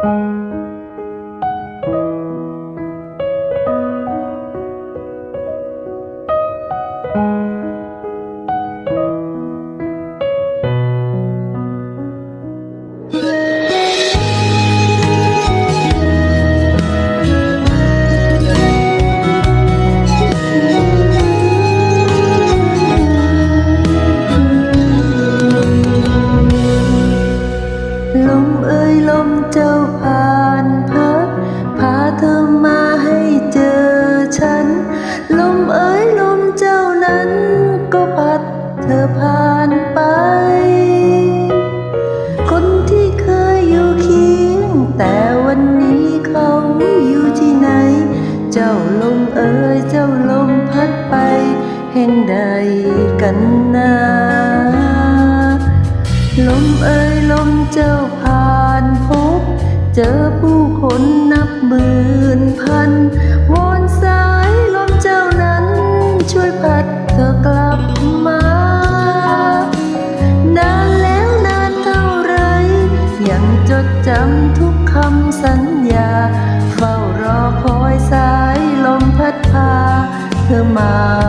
ล ใดกันนาลมเอ่ยลมเจ้าผ่านพบ เจอผู้คนนับหมื่นพันวอนสายลมเจ้านั้น ช่วยพัดเธอกลับมา นานแล้วนานเท่าไร ยังจดจำทุกคำสัญญา เฝ้ารอคอยสายลมพัดพา เธอมา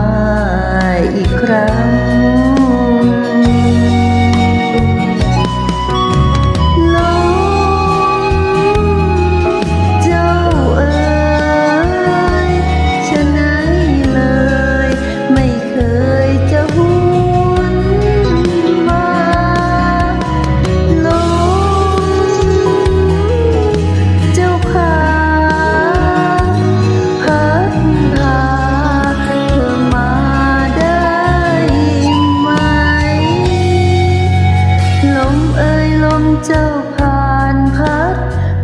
มเจ้าผ่านพัด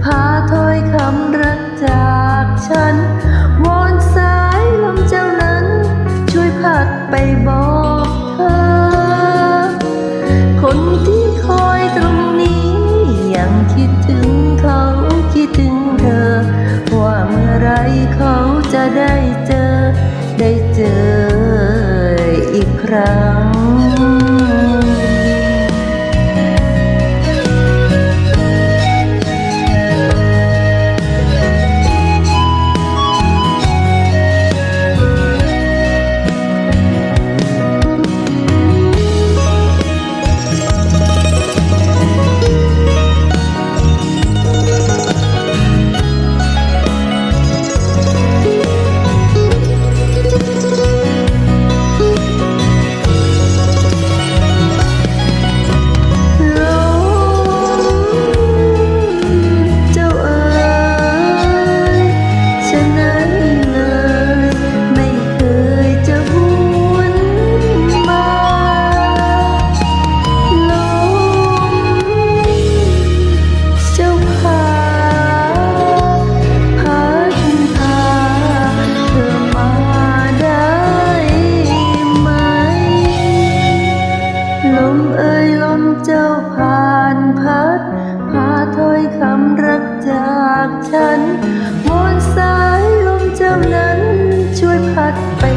พาถอยคำรักจากฉัน วอนสายลมเจ้านั้น ช่วยพัดไปบอกเธอ คนที่คอยตรงนี้ ยังคิดถึงเขาคิดถึงเธอ ว่าเมื่อไรเขาจะได้เจอ ได้เจออีกครั้ง your heart.